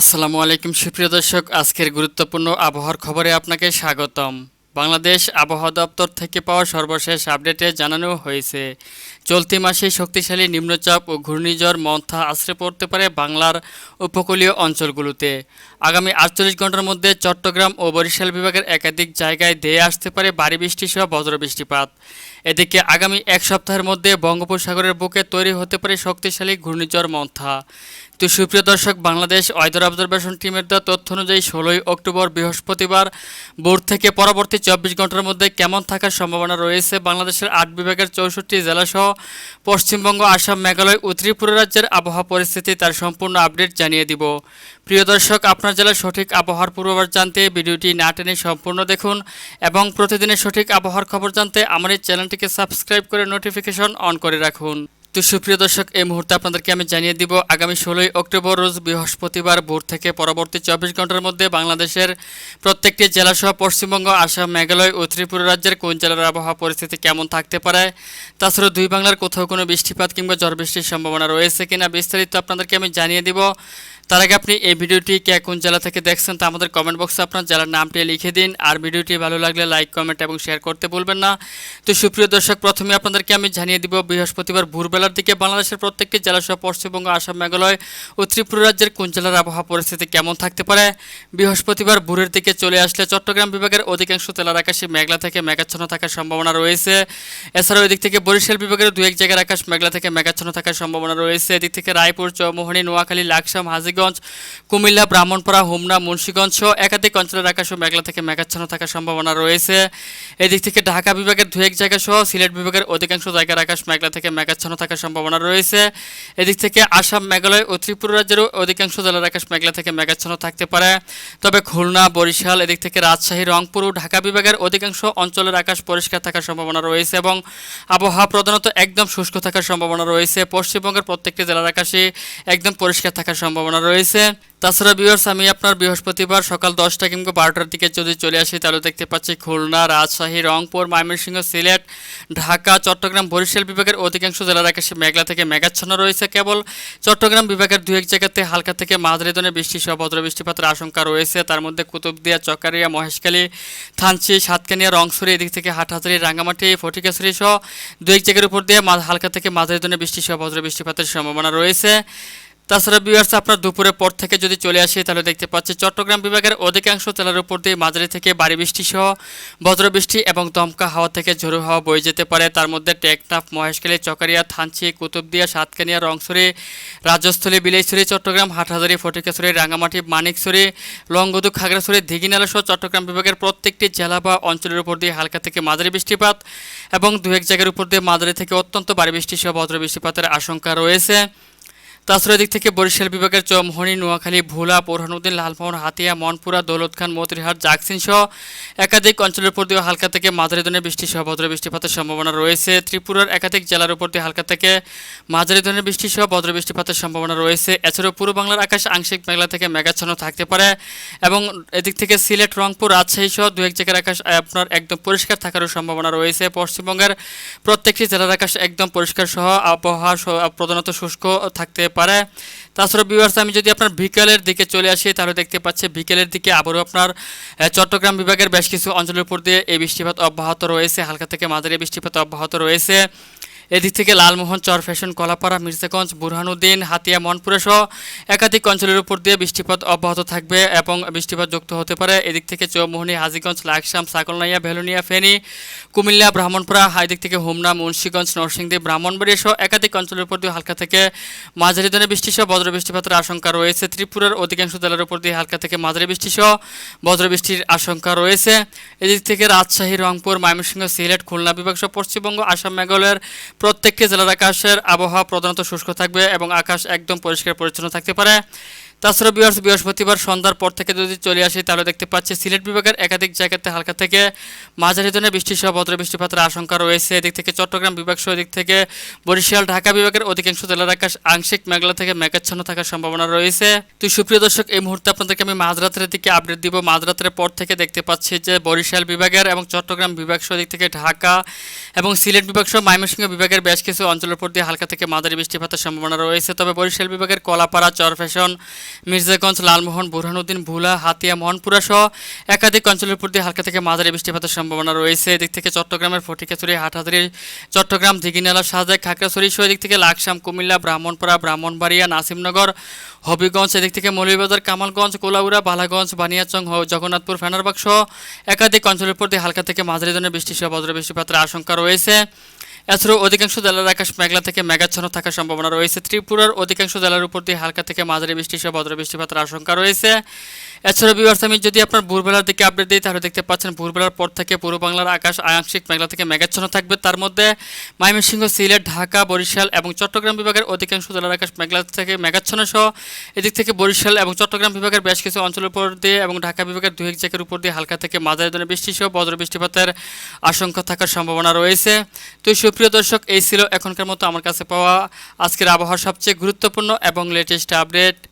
আসসালামু আলাইকুম, সুপ্রিয় দর্শক। আজকের গুরুত্বপূর্ণ আবহাওয়ার খবরে আপনাকে স্বাগতম। বাংলাদেশ আবহাওয়া দপ্তর থেকে পাওয়া সর্বশেষ আপডেটে জানানো হয়েছে, চলতি মাসে শক্তিশালী নিম্নচাপ ও ঘূর্ণিঝড় মন্থা আশ্রে পড়তে পারে বাংলার উপকূলীয় অঞ্চলগুলোতে। আগামী আটচল্লিশ ঘণ্টার মধ্যে চট্টগ্রাম ও বরিশাল বিভাগের একাধিক জায়গায় ধেয়ে আসতে পারে ভারী বৃষ্টি সহ বজ্রবৃষ্টিপাত। এদিকে আগামী এক সপ্তাহের মধ্যে বঙ্গোপসাগরের বুকে তৈরি হতে পারে শক্তিশালী ঘূর্ণিঝড় মন্থা। তো সুপ্রিয় দর্শক, বাংলাদেশ ওয়েদার অবজারভেশন টিমের দেওয়া তথ্য অনুযায়ী ষোলোই অক্টোবর বৃহস্পতিবার ভোর থেকে পরবর্তী চব্বিশ ঘণ্টার মধ্যে কেমন থাকার সম্ভাবনা রয়েছে বাংলাদেশের আট বিভাগের চৌষট্টি জেলাসহ পশ্চিমবঙ্গ, আসাম, মেঘালয় ও ত্রিপুরা রাজ্যের আবহাওয়া পরিস্থিতি তার সম্পূর্ণ আপডেট জানিয়ে দিব। প্রিয় দর্শক, আপনার জেলার সঠিক আবহাওয়ার পূর্বাভাস জানতে ভিডিওটি না টেনে সম্পূর্ণ দেখুন এবং প্রতিদিনের সঠিক আবহাওয়ার খবর জানতে আমার এই চ্যানেলটিকে সাবস্ক্রাইব করে নোটিফিকেশন অন করে রাখুন। তো সুপ্রিয় দর্শক, এই মুহূর্তে আপনাদেরকে আমি জানিয়ে দিব, আগামী ষোলোই অক্টোবর রোজ বৃহস্পতিবার ভোর থেকে পরবর্তী চব্বিশ ঘণ্টার মধ্যে বাংলাদেশের প্রত্যেকটি জেলাসহ পশ্চিমবঙ্গ, আসাম, মেঘালয় ও ত্রিপুরা রাজ্যের কোন জেলার আবহাওয়া পরিস্থিতি কেমন থাকতে পারে তাছাড়া দুই বাংলার কোথাও কোনো বৃষ্টিপাত কিংবা ঝড় বৃষ্টির সম্ভাবনা রয়েছে কিনা বিস্তারিত আপনাদেরকে আমি জানিয়ে দিব। তার আগে আপনি এই ভিডিওটি কে কোন জেলা থেকে দেখছেন তা আমাদের কমেন্ট বক্সে আপনার জেলার নামটি লিখে দিন, আর ভিডিওটি ভালো লাগলে লাইক কমেন্ট এবং শেয়ার করতে ভুলবেন না। তো সুপ্রিয় দর্শক, প্রথমে আপনাদেরকে আমি জানিয়ে দিব, বৃহস্পতিবার ভোরবেলার দিকে বাংলাদেশের প্রত্যেকটি জেলাসহ পশ্চিমবঙ্গ, আসাম, মেঘালয় ও ত্রিপুরা রাজ্যের কোন জেলার আবহাওয়া পরিস্থিতি কেমন থাকতে পারে? বৃহস্পতিবার ভোরের দিকে চলে আসলে চট্টগ্রাম বিভাগের অধিকাংশ জেলার আকাশে মেঘলা থেকে মেঘাচ্ছন্ন থাকার সম্ভাবনা রয়েছে। এছাড়াও এদিক থেকে বরিশাল বিভাগের দু এক জায়গার আকাশ মেঘলা থেকে মেঘাচ্ছন্ন থাকার সম্ভাবনা রয়েছে। এদিক থেকে রায়পুর, চৌমোহনী, নোয়াখালী, লাকসাম, হাজিগঞ্জ, কুমিল্লা, ব্রাহ্মণপাড়া, হোমনা, মুন্সীগঞ্জ সহ একাধিক অঞ্চলের আকাশও মেঘলা থেকে মেঘাচ্ছন্ন থাকার সম্ভাবনা রয়েছে। এদিক থেকে ঢাকা বিভাগের দু এক জায়গা সহ সিলেট বিভাগের অধিকাংশ জায়গার আকাশ মেঘলা থেকে মেঘাচ্ছন্ন থাকার সম্ভাবনা রয়েছে। এদিক থেকে আসাম, মেঘালয় ও ত্রিপুরা রাজ্যেরও অধিকাংশ জেলার আকাশ মেঘলা থেকে মেঘাচ্ছন্ন থাকতে পারে। তবে খুলনা, বরিশাল, এদিক থেকে রাজশাহী, রংপুর ও ঢাকা বিভাগের অধিকাংশ অঞ্চলের আকাশ পরিষ্কার থাকার সম্ভাবনা রয়েছে এবং আবহাওয়া প্রধানত একদম শুষ্ক থাকার সম্ভাবনা রয়েছে। পশ্চিমবঙ্গের প্রত্যেকটি জেলার আকাশে একদম পরিষ্কার থাকার সম্ভাবনা রয়েছে। তাছাড়া বিয়ার্স আমি আপনার বৃহস্পতিবার সকাল দশটা কিংবা বারোটার দিকে যদি চলে আসি, তাহলে দেখতে পাচ্ছি খুলনা, রাজশাহী, রংপুর, ময়মনসিংহ, সিলেট, ঢাকা, চট্টগ্রাম, বরিশাল বিভাগের অধিকাংশ জেলার আকাশে মেঘলা থেকে মেঘাচ্ছন্ন রয়েছে কেবল। চট্টগ্রাম বিভাগের দু এক জায়গাতে হালকা থেকে মাঝারি ধরনের বৃষ্টি সহ বজ্র বৃষ্টিপাতের আশঙ্কা রয়েছে। তার মধ্যে কুতুবদিয়া, চকারিয়া, মহেশখালী, থানচি, সাতকানিয়া, রংসুরি, এদিক থেকে হাটহাজারি, রাঙ্গামাটি ফটিকাছড়ি সহ দু এক জায়গার উপর দিয়ে হালকা থেকে মাঝারি ধরনের বৃষ্টি সহ বজ্র বৃষ্টিপাতের সম্ভাবনা রয়েছে। তাছাড়া বিয়ার্স আপনার দুপুরের পর থেকে যদি চলে আসি, তাহলে দেখতে পাচ্ছি চট্টগ্রাম বিভাগের অধিকাংশ জেলার উপর দিয়ে মাঝারি থেকে ভারী বৃষ্টি সহ বজ্রবৃষ্টি এবং দমকা হাওয়া থেকে ঝোড়ো হাওয়া বয়ে যেতে পারে। তার মধ্যে টেকনাফ, মহেশখালী, চকারিয়া, থানচি, কুতুবদিয়া, সাতকানিয়া, রংসরি, রাজস্থলী, বিলাইছড়ি, চট্টগ্রাম, হাটহাজারি ফটিকাছড়ি রাঙামাটি মানিকছড়ি লংগদু খাগড়াছড়ি দিঘিনালা সহ চট্টগ্রাম বিভাগের প্রত্যেকটি জেলা বা অঞ্চলের উপর দিয়ে হালকা থেকে মাঝারি বৃষ্টিপাত এবং দু এক জায়গার উপর দিয়ে মাঝারি থেকে অত্যন্ত ভারী বৃষ্টি সহ বজ্র বৃষ্টিপাতের আশঙ্কা রয়েছে। তাছাড়া এদিক থেকে বরিশাল বিভাগের চমহনি, নোয়াখালী, ভোলা বোরহানুদ্দিন লালমোহন, হাতিয়া, মনপুরা, দৌলতখান, মতিরহাট জাকসিন সহ একাধিক অঞ্চলের উপর দিয়ে হালকা থেকে মাঝারি ধরনের বৃষ্টি সহ ভদ্র বৃষ্টিপাতের সম্ভাবনা রয়েছে। ত্রিপুরার একাধিক জেলার উপর দিয়ে হালকা থেকে মাঝারি ধরনের বৃষ্টি সহ ভদ্র বৃষ্টিপাতের সম্ভাবনা রয়েছে। এছাড়াও পূর্ব বাংলার আকাশ আংশিক মেঘলা থেকে মেঘাচ্ছন্ন থাকতে পারে এবং এদিক থেকে সিলেট, রংপুর, রাজশাহী সহ দু এক জায়গার আকাশ আপনার একদম পরিষ্কার থাকারও সম্ভাবনা রয়েছে। পশ্চিমবঙ্গের প্রত্যেকটি জেলার আকাশ একদম পরিষ্কার সহ, আবহাওয়া প্রধানত শুষ্ক থাকতে পারে। তাছাড়া বিভার্স আমি যদি আপনার বিকেলের দিকে চলে আসি, তাহলে দেখতে পাচ্ছি বিকেলের দিকে আবারও আপনার চট্টগ্রাম বিভাগের বেশ কিছু অঞ্চলের উপর দিয়ে এই বৃষ্টিপাত অব্যাহত রয়েছে। হালকা থেকে মাঝারি বৃষ্টিপাত অব্যাহত রয়েছে। এদিক থেকে লালমোহন চর ফ্যাশন কলাপাড়া, মির্জাগঞ্জ, বুরহানুদ্দিন, হাতিয়া, মনপুরা সহ একাধিক অঞ্চলের উপর দিয়ে বৃষ্টিপাত অব্যাহত থাকবে এবং বৃষ্টিপাত যুক্ত হতে পারে। এদিক থেকে চৌমোহনী, হাজিগঞ্জ, লাকসাম সাকলনাইয়া ভেলুনিয়া, ফেনী, কুমিল্লা ব্রাহ্মণপাড়া এদিক থেকে হোমনা, মুন্সীগঞ্জ, নরসিংদী ব্রাহ্মণবাড়িয়া সহ একাধিক অঞ্চলের উপর দিয়ে হালকা থেকে মাঝারি ধরনের বৃষ্টি সহ বজ্র বৃষ্টিপাতের আশঙ্কা রয়েছে। ত্রিপুরার অধিকাংশ জেলার উপর দিয়ে হালকা থেকে মাঝারি বৃষ্টি সহ বজ্র বৃষ্টির আশঙ্কা রয়েছে। এদিক থেকে রাজশাহী, রংপুর, ময়মনসিংহ, সিলেট, খুলনা বিভাগ সহ পশ্চিমবঙ্গ, আসাম, মেঘালয়ের প্রত্যেকটি জেলার আকাশের আবহাওয়া প্রধানত শুষ্ক থাকবে এবং আকাশ একদম পরিষ্কার পরিচ্ছন্ন থাকতে পারে। তাছাড়া বিহার বৃহস্পতিবার সন্ধ্যার পর থেকে যদি চলে আসি, তাহলে দেখতে পাচ্ছি সিলেট বিভাগের একাধিক জায়গাতে হালকা থেকে মাঝারি ধরনের বৃষ্টি সহ ভদ্র বৃষ্টিপাতের আশঙ্কা রয়েছে। এদিক থেকে চট্টগ্রাম বিভাগ সহ এদিক থেকে বরিশাল, ঢাকা বিভাগের অধিকাংশ জেলার আকাশ আংশিক মেঘলা থেকে মেঘাচ্ছন্ন থাকার সম্ভাবনা রয়েছে। তো সুপ্রিয় দর্শক, এই মুহূর্তে আপনাদেরকে আমি মাঝরাতের দিকে আপডেট দিব। মাঝরাতের পর থেকে দেখতে পাচ্ছি যে বরিশাল বিভাগের এবং চট্টগ্রাম বিভাগ সহ দিক থেকে ঢাকা এবং সিলেট বিভাগ সহ ময়মনসিংহ বিভাগের বেশ কিছু অঞ্চলের উপর দিয়ে হালকা থেকে মাঝারি বৃষ্টিপাতের সম্ভাবনা রয়েছে। তবে বরিশাল বিভাগের কলাপাড়া চরফ্যাশন মির্জাগঞ্জ, লালমোহন, বুরহানুদ্দিন, ভুলা, হাতিয়া, মোহনপুরা সহ একাধিক অঞ্চলের দিয়ে হালকা থেকে মাঝারি বৃষ্টিপাতের সম্ভাবনা রয়েছে। এদিক থেকে চট্টগ্রামের ফটিকাছড়ি, হাটহাজারি, চট্টগ্রাম দিঘিনালা সাজেক খাগড়াছড়ি সহ এদিক থেকে লাকসাম, কুমিল্লা, ব্রাহ্মণপাড়া, ব্রাহ্মণবাড়িয়া, নাসিমনগর, হবিগঞ্জ, এদিক থেকে মৌলভীবাজার, কামালগঞ্জ, কোলাউড়া, বালাগঞ্জ, বানিয়াচং জগন্নাথপুর, ফেনারবাগ সহ একাধিক অঞ্চলের দিয়ে হালকা থেকে মাঝারি ধরনের বৃষ্টি সহ বজ্র বৃষ্টিপাতের আশঙ্কা রয়েছে। এছাড়াও অধিকাংশ জেলার আকাশ মেঘলা থেকে মেঘাচ্ছন্ন থাকার সম্ভাবনা রয়েছে। ত্রিপুরার অধিকাংশ জেলার উপর দিয়ে হালকা থেকে মাঝারি বৃষ্টি সহ বজ্র বৃষ্টিপাতের আশঙ্কা রয়েছে। এছাড়াও বিভার্স আমি যদি আপনার ভোরবেলার দিকে আপডেট দিই, তাহলে দেখতে পাচ্ছেন ভোরবেলার পর থেকে পূর্ব বাংলার আকাশ আংশিক মেঘলা থেকে মেঘাচ্ছন্ন থাকবে। তার মধ্যে ময়মনসিংহ, সিলেট, ঢাকা, বরিশাল এবং চট্টগ্রাম বিভাগের অধিকাংশ জেলার আকাশ মেঘলা থেকে মেঘাচ্ছন্ন সহ এদিক থেকে বরিশাল এবং চট্টগ্রাম বিভাগের বেশ কিছু অঞ্চলের উপর দিয়ে এবং ঢাকা বিভাগের দুই এক জায়গার উপর দিয়ে হালকা থেকে মাঝারি ধরনের বৃষ্টি সহ বজ্র বৃষ্টিপাতের আশঙ্কা থাকার সম্ভাবনা রয়েছে। তো সুপ্রিয় দর্শক, এই ছিল এখনকার মতো আমার কাছে পাওয়া আজকের আবহাওয়ার সবচেয়ে গুরুত্বপূর্ণ এবং লেটেস্ট আপডেট